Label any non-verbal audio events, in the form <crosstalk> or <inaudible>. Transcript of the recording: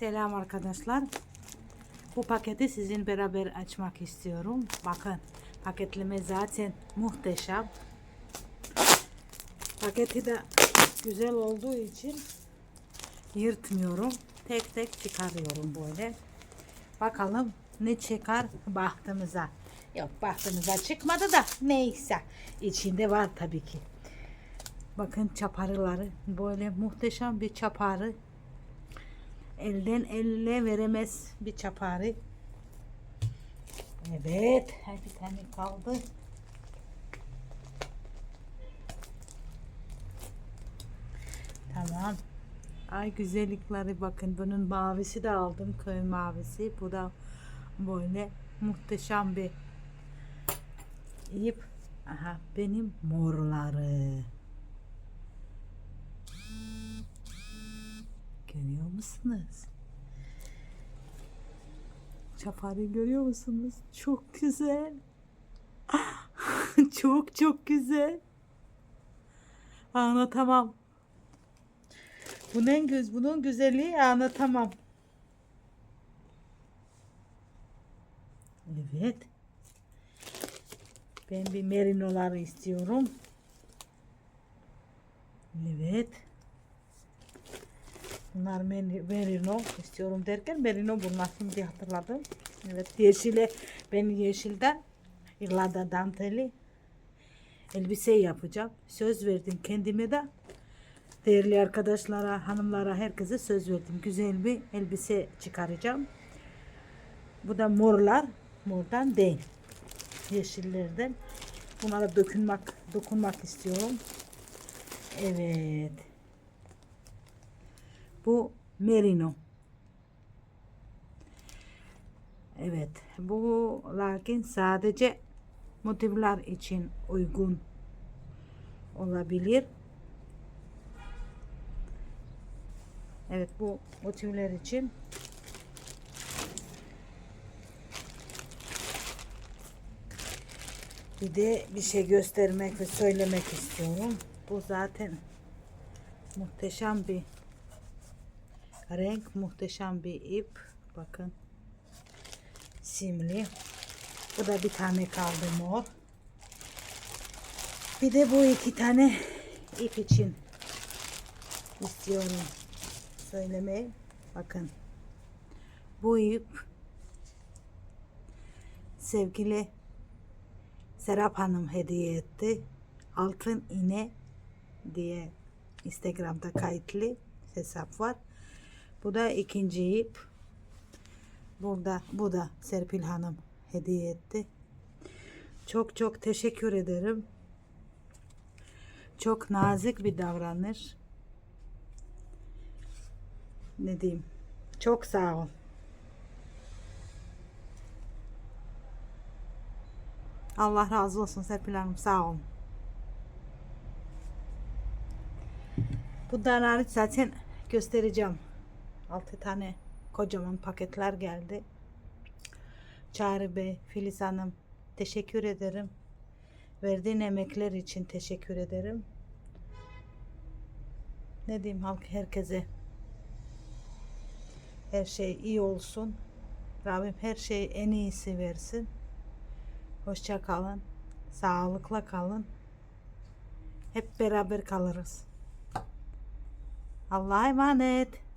Selam arkadaşlar. Bu paketi sizin beraber açmak istiyorum. Bakın paketleme zaten muhteşem. Paketi de güzel olduğu için yırtmıyorum. Tek tek çıkarıyorum böyle. Bakalım ne çıkar bahtımıza. Yok bahtımıza çıkmadı da neyse. İçinde var tabii ki. Bakın çaparıları böyle muhteşem bir çaparı. Elden elle veremez bir çaparı. Evet. Bir tane kaldı. Tamam. Ay güzellikleri bakın. Bunun mavisi de aldım. Köy mavisi. Bu da böyle muhteşem bir ip. Aha benim morları. Musunuz? Çaparı görüyor musunuz? Çok güzel. <laughs> çok çok güzel. Anlatamam. Bunun göz bunun güzelliği anlatamam. Evet. Ben bir merinoları istiyorum. Evet. Bunlar meri- merino istiyorum derken merino bunlar şimdi hatırladım. Evet yeşile ben yeşilden İrlanda danteli elbise yapacağım. Söz verdim kendime de. Değerli arkadaşlara, hanımlara, herkese söz verdim. Güzel bir elbise çıkaracağım. Bu da morlar. Mordan değil. Yeşillerden. Bunlara dokunmak, dokunmak istiyorum. Evet. Bu merino. Evet. Bu lakin sadece motifler için uygun olabilir. Evet bu motifler için bir de bir şey göstermek ve söylemek istiyorum. Bu zaten muhteşem bir renk, muhteşem bir ip. Bakın simli. Bu da bir tane kaldı mor. Bir de bu iki tane ip için istiyorum söylemeyi. Bakın. Bu ip sevgili Serap Hanım hediye etti. Altın iğne diye Instagram'da kayıtlı hesap var. Bu da ikinci ip. Burada bu da Serpil Hanım hediye etti. Çok çok teşekkür ederim. Çok nazik bir davranış. Ne diyeyim? Çok sağ ol. Allah razı olsun Serpil Hanım sağ olun. Bundan hariç zaten göstereceğim. 6 tane kocaman paketler geldi. Çağrı Bey, Filiz Hanım teşekkür ederim. Verdiğin emekler için teşekkür ederim. Ne diyeyim halk herkese her şey iyi olsun. Rabbim her şey en iyisi versin. Hoşça kalın. Sağlıkla kalın. Hep beraber kalırız. Allah'a emanet.